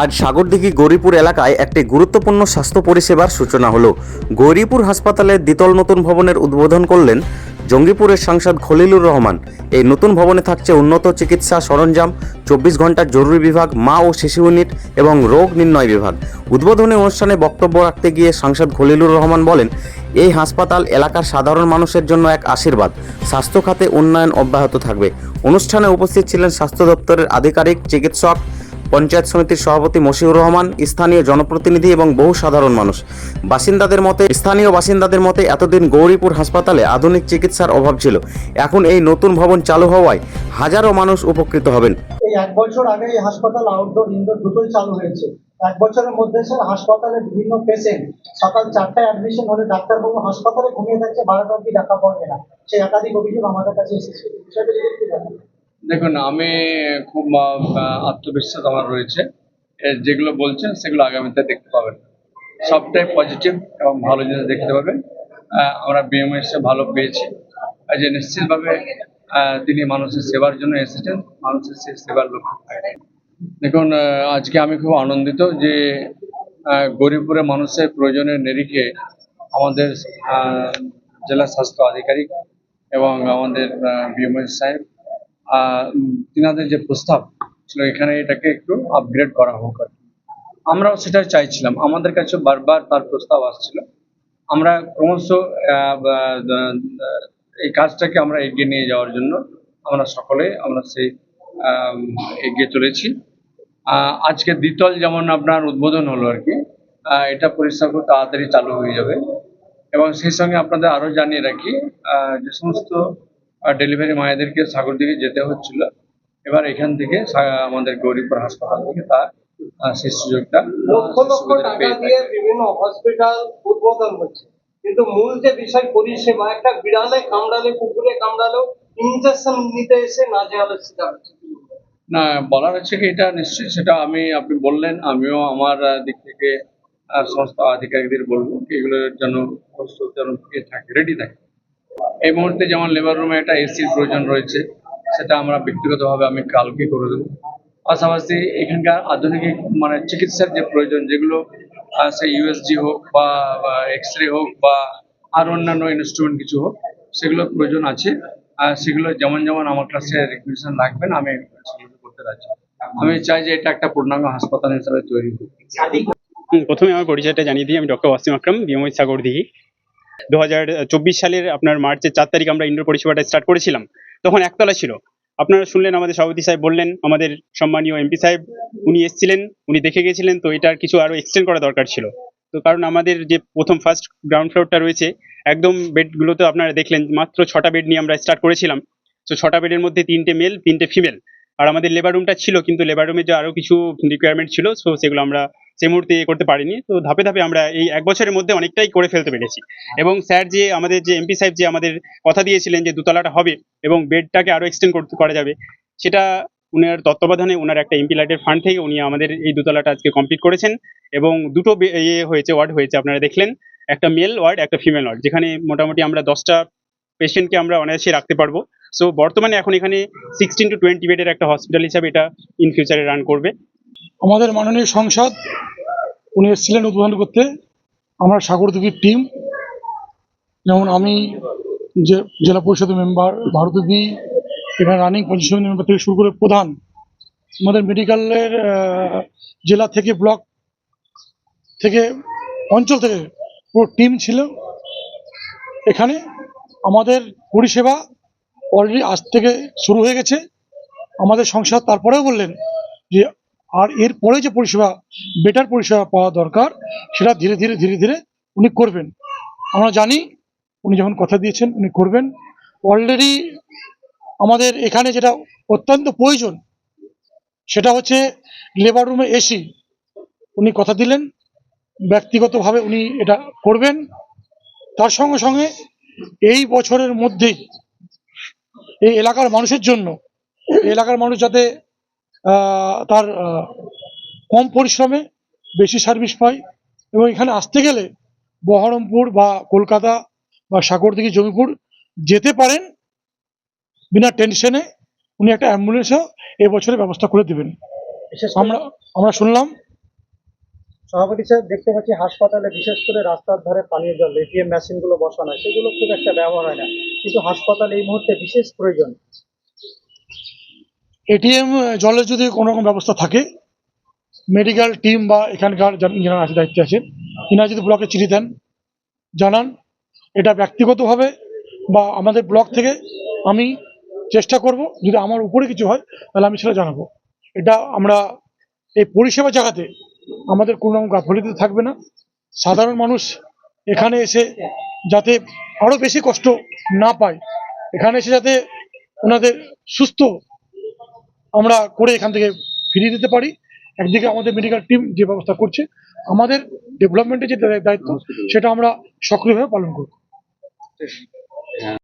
আজ সাগরদিঘি গৌরীপুর এলাকায় একটি গুরুত্বপূর্ণ স্বাস্থ্য পরিষেবার সূচনা হলো। গৌরীপুর হাসপাতালের দ্বিতল নতুন ভবনের উদ্বোধন করলেন জঙ্গিপুরের সাংসদ খলিলুর রহমান। এই নতুন ভবনে থাকছে উন্নত চিকিৎসা সরঞ্জাম, চব্বিশ ঘণ্টার জরুরি বিভাগ, মা ও শিশু ইউনিট এবং রোগ নির্ণয় বিভাগ। উদ্বোধনী অনুষ্ঠানে বক্তব্য রাখতে গিয়ে সাংসদ খলিলুর রহমান বলেন, এই হাসপাতাল এলাকার সাধারণ মানুষের জন্য এক আশীর্বাদ। স্বাস্থ্য খাতে উন্নয়ন অব্যাহত থাকবে। অনুষ্ঠানে উপস্থিত ছিলেন স্বাস্থ্য দপ্তরের আধিকারিক, চিকিৎসক পঞ্চায়েত সমিতির সভাপতি মশিউর রহমান, স্থানীয় জনপ্রতিনিধি এবং বহু সাধারণ মানুষ। বাসিন্দাদের মতে, স্থানীয় বাসিন্দাদের মতে এতদিন গৌরীপুর হাসপাতালে আধুনিক চিকিৎসার অভাব ছিল। এখন এই নতুন ভবন চালু হওয়ায় হাজারো মানুষ উপকৃত হবেন। এই এক বছর আগে এই হাসপাতাল আউটডোর ইনডোর দুটোই চালু হয়েছে। এক বছরের মধ্যে স্যার হাসপাতালে বিভিন্ন পেশেন্ট সকাল চারটায় অ্যাডমিশন হলে ডাক্তারবাবু হাসপাতালে ঘুমিয়ে থাকছে, বারোটা অব্দি ডাকা পড়বে না। সেই একাধিক অভিযোগ আমাদের কাছে এসেছে। বিষয়টা যদি। দেখুন, আমি খুব আত্মবিশ্বাস আমার রয়েছে। যেগুলো বলছেন, সেগুলো আগামীতে দেখতে পাবেন। সবটাই পজিটিভ এবং ভালো জিনিস দেখতে পাবেন। আমরা বিএমএস ভালো পেয়েছি। যে নিশ্চিতভাবে তিনি মানুষের সেবার জন্য এসেছেন। মানুষের সেই সেবার লক্ষ্য দেখুন আজকে আমি খুব আনন্দিত যে গরিবপুরে মানুষের প্রয়োজনের নিরিখে আমাদের জেলা স্বাস্থ্য আধিকারিক এবং আমাদের বিএমএস সাহেব তিনাদের যে প্রস্তাব ছিল, এখানে এটাকে একটু আপগ্রেড করা হোক আর আমরাও সেটা চাইছিলাম। আমাদের কাছে বারবার তার প্রস্তাব আসছিল। আমরা ক্রমশ এই কাজটাকে আমরা এগিয়ে নিয়ে যাওয়ার জন্য আমরা সকলে, আমরা সেই এগিয়ে চলেছি। আজকে দ্বিতল যেমন আপনার উদ্বোধন হলো আর কি এটা পরিষ্কার খুব তাড়াতাড়ি চালু হয়ে যাবে। এবং সেই সঙ্গে আপনাদের আরও জানিয়ে রাখি যে সমস্ত ডেলিভারি মায়েদেরকে সাগর দিকে যেতে হচ্ছিল। এবার এখান থেকে আমাদের গৌরীপুর হাসপাতাল থেকে তার সেই সুযোগটা। বিভিন্ন হসপিটাল উদ্বোধন হচ্ছে। কিন্তু মূল যে বিষয় পরিষেবা একটা বিড়ালে কামড়ালে কুকুরে কামড়ালেও ইনজেকশন নিতে এসে না নাজেহালের শিকার হচ্ছে। না বলার হচ্ছে কি এটা নিশ্চয়ই সেটা আমি আপনি বললেন আমিও আমার দিক থেকে সমস্ত আধিকারিকদের বলব এগুলোর জন্য প্রস্তুত যেন থাকে রেডি থাকে। এই মুহূর্তে যেমন লেবার রুমে একটা এসির প্রয়োজন রয়েছে, সেটা আমরা ব্যক্তিগতভাবে আমি কালকে করে দেবো। পাশাপাশি এখানকার আধুনিক মানে চিকিৎসার যে প্রয়োজন, যেগুলো সে ইউএসজি হোক বা এক্স রে হোক বা আর অন্যান্য ইনস্ট্রুমেন্ট কিছু হোক, সেগুলো প্রয়োজন আছে। আর সেগুলো যেমন যেমন আমার কাছে রিকুয়েশন রাখবেন আমি করতে রাজি। আমি চাই যে এটা একটা পূর্ণাঙ্গ হাসপাতাল হিসাবে তৈরি হোক। প্রথমে আমার পরিচয়টা জানিয়ে দিই, আমি ডক্টর ওয়াসিম আকরাম, বিএমওই সাগর দিঘি। দু সালের আপনার মার্চের চার তারিখ আমরা ইন্ডোর পরিষেবাটা স্টার্ট করেছিলাম, তখন একতলা ছিল। আপনারা শুনলেন আমাদের সভাপতি সাহেব বললেন, আমাদের সম্মানীয় এমপি সাহেব উনি এসেছিলেন, উনি দেখে গেছিলেন, তো এটার কিছু আরও এক্সটেন্ড করা দরকার ছিল। তো কারণ আমাদের যে প্রথম ফার্স্ট গ্রাউন্ড ফ্লোরটা রয়েছে, একদম বেডগুলোতে আপনারা দেখলেন, মাত্র ছটা বেড নিয়ে আমরা স্টার্ট করেছিলাম। তো ছটা বেডের মধ্যে তিনটে মেল তিনটে ফিমেল আর আমাদের লেবার রুমটা ছিল, কিন্তু লেবার রুমে যে আরও কিছু রিকোয়ারমেন্ট ছিল সো সেগুলো আমরা সেই মুহূর্তে ইয়ে করতে পারিনি। তো ধাপে ধাপে আমরা এই এক বছরের মধ্যে অনেকটাই করে ফেলতে পেরেছি। এবং স্যার যে আমাদের যে এমপি সাহেব যে আমাদের কথা দিয়েছিলেন যে দুতলাটা হবে এবং বেডটাকে আরও এক্সটেন্ড করতে করা যাবে সেটা উনার তত্ত্বাবধানে ওনার একটা এমপি লাইটের ফান্ড থেকে উনি আমাদের এই দুতলাটা আজকে কমপ্লিট করেছেন এবং দুটো ইয়ে হয়েছে ওয়ার্ড হয়েছে আপনারা দেখলেন। একটা মেল ওয়ার্ড একটা ফিমেল ওয়ার্ড যেখানে মোটামুটি আমরা দশটা পেশেন্টকে আমরা অনায়াসে রাখতে পারব। সো বর্তমানে এখন এখানে সিক্সটিন টু টোয়েন্টি বেডের একটা হসপিটাল হিসাবে এটা ইন ফিউচারে রান করবে। আমাদের মাননীয় সংসদ, উনি এসেছিলেন উদ্বোধন করতে। আমরা সাগরদুগির টিম যেমন আমি যে জেলা পরিষদের মেম্বার ভারতী এখানে রানিং সমিতি মেম্বার থেকে শুরু করে প্রধান। আমাদের মেডিকেলের জেলা থেকে ব্লক থেকে অঞ্চল থেকে পুরো টিম ছিল। এখানে আমাদের পরিষেবা অলরেডি আজ থেকে শুরু হয়ে গেছে। আমাদের সংসদ তারপরেও বললেন যে আর এর পরে যে পরিষেবা বেটার পরিষেবা পাওয়া দরকার, সেটা ধীরে ধীরে ধীরে ধীরে উনি করবেন। আমরা জানি, উনি যখন কথা দিয়েছেন, উনি করবেন। অলরেডি আমাদের এখানে যেটা অত্যন্ত প্রয়োজন, সেটা হচ্ছে লেবার রুমে এসি উনি কথা দিলেন, ব্যক্তিগতভাবে উনি এটা করবেন। তার সঙ্গে সঙ্গে এই বছরের মধ্যেই এই এলাকার মানুষের জন্য এলাকার মানুষ যাতে তার কম পরিশ্রমে বেশি সার্ভিস পায় এবং এখানে আসতে গেলে বহরমপুর বা কলকাতা বা সাগরদিঘি জমিপুর যেতে পারেন বিনা টেনশনে উনি একটা অ্যাম্বুলেন্সও এবছরে ব্যবস্থা করে দেবেন। আমরা আমরা শুনলাম। সভাপতি সাহেব দেখতে পাচ্ছি হাসপাতালে বিশেষ করে রাস্তার ধারে পানীয় জল এটিএম মেশিনগুলো বসানো হয় সেগুলো খুব একটা ব্যবহার হয় না। কিন্তু হাসপাতালে এই মুহূর্তে বিশেষ প্রয়োজন। এটিএম জলের যদি কোনো রকম ব্যবস্থা থাকে মেডিকেল টিম বা এখানকার যারা- আছে, দায়িত্বে আছেন এনারা যদি ব্লকে চিঠি দেন, জানান, এটা ব্যক্তিগতভাবে বা আমাদের ব্লক থেকে আমি চেষ্টা করব, যদি আমার উপরে কিছু হয়, তাহলে আমি সেটা জানাব। এটা আমরা এই পরিষেবা জায়গাতে আমাদের কোনো রকম গাফলিতে থাকবে না। সাধারণ মানুষ এখানে এসে যাতে আরও বেশি কষ্ট না পায়, এখানে এসে যাতে ওনাদের সুস্থ আমরা করে এখান থেকে ফিরিয়ে দিতে পারি। একদিকে আমাদের মেডিকেল টিম যে ব্যবস্থা করছে আমাদের ডেভেলপমেন্টের যে দায়িত্ব সেটা আমরা সক্রিয়ভাবে পালন করব।